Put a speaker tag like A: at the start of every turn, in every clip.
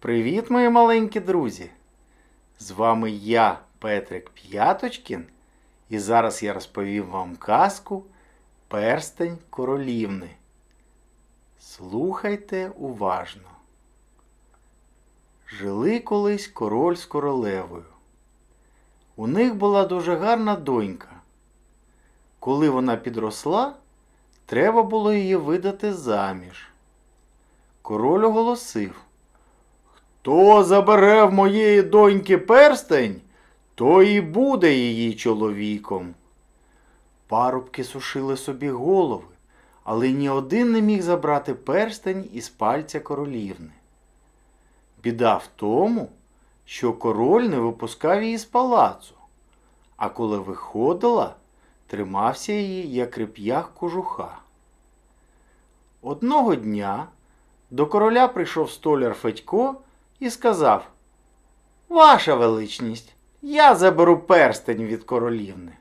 A: Привіт, мої маленькі друзі! З вами я, Петрик П'яточкін, і зараз я розповім вам казку Перстень королівни. Слухайте уважно. Жили колись король з королевою. У них була дуже гарна донька. Коли вона підросла, треба було її видати заміж. Король оголосив. Хто забере в моєї доньки перстень, той і буде її чоловіком. Парубки сушили собі голови, але ні один не міг забрати перстень із пальця королівни. Біда в тому, що король не випускав її з палацу, а коли виходила, тримався її, як реп'ях кожуха. Одного дня до короля прийшов столяр Федько і сказав Ваша величність, я заберу перстень від королівни.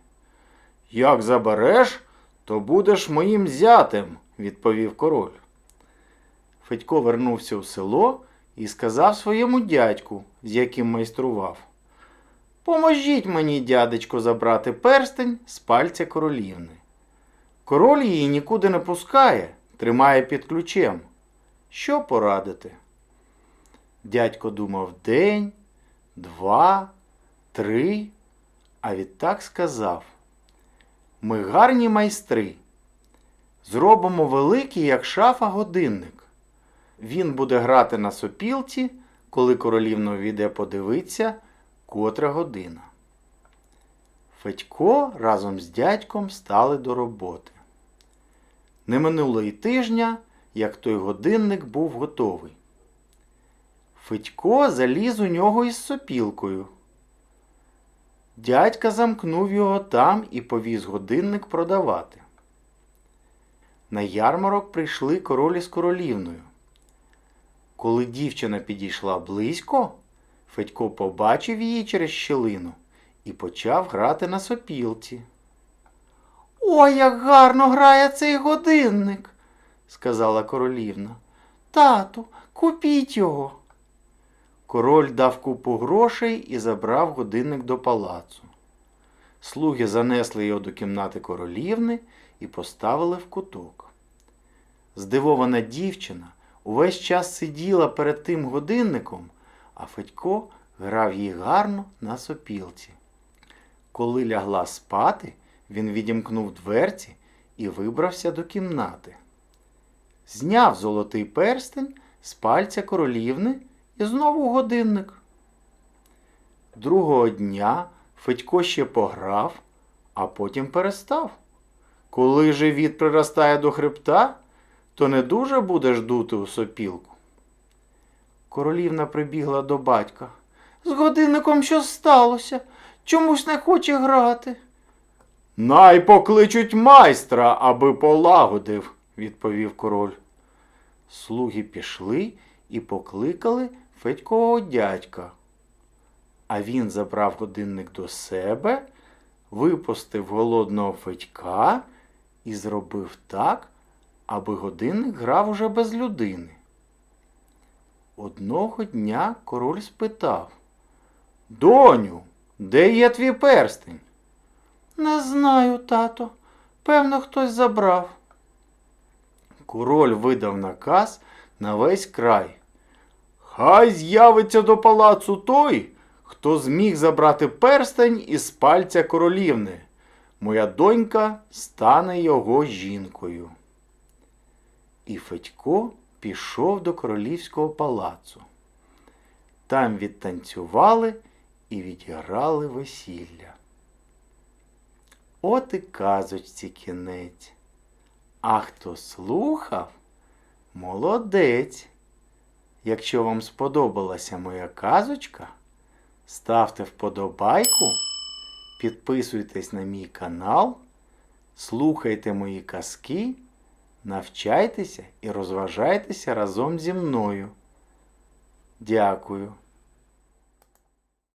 A: Як забереш, то будеш моїм зятем, відповів король. Федько вернувся у село і сказав своєму дядьку, з яким майстрував. Поможіть мені, дядечко, забрати перстень з пальця королівни. Король її нікуди не пускає, тримає під ключем. Що порадити? Дядько думав день, два, три, а відтак сказав: Ми гарні майстри. Зробимо великий, як шафа, годинник. Він буде грати на сопілці, коли королівна увійде подивитися, котра година. Федько разом з дядьком стали до роботи. Не минуло й тижня, як той годинник був готовий. Федько заліз у нього із сопілкою. Дядька замкнув його там і повіз годинник продавати. На ярмарок прийшли королі з королівною. Коли дівчина підійшла близько, Федько побачив її через щілину і почав грати на сопілці. Ой, як гарно грає цей годинник, сказала королівна. Тату, купіть його. Король дав купу грошей і забрав годинник до палацу. Слуги занесли його до кімнати королівни і поставили в куток. Здивована дівчина увесь час сиділа перед тим годинником, а Федько грав їй гарно на сопілці. Коли лягла спати, він відімкнув дверці і вибрався до кімнати. Зняв золотий перстень з пальця королівни і знову годинник. Другого дня Федько ще пограв, а потім перестав. Коли живіт приростає до хребта, то не дуже будеш дути у сопілку. Королівна прибігла до батька. З годинником що сталося? Чомусь не хоче грати. Най покличуть майстра, аби полагодив, відповів король. Слуги пішли і покликали Федькового дядька. А він забрав годинник до себе, випустив голодного Федька і зробив так, аби годинник грав уже без людини. Одного дня король спитав Доню, де є твій перстень? Не знаю, тато. Певно, хтось забрав. Король видав наказ на весь край. Хай з'явиться до палацу той, хто зміг забрати перстень із пальця королівни. Моя донька стане його жінкою. І Федько пішов до королівського палацу. Там відтанцювали і відіграли весілля. От і казочці кінець. А хто слухав, молодець. Якщо вам сподобалася моя казочка, ставте вподобайку, підписуйтесь на мій канал, слухайте мої казки, навчайтеся і розважайтеся разом зі мною. Дякую.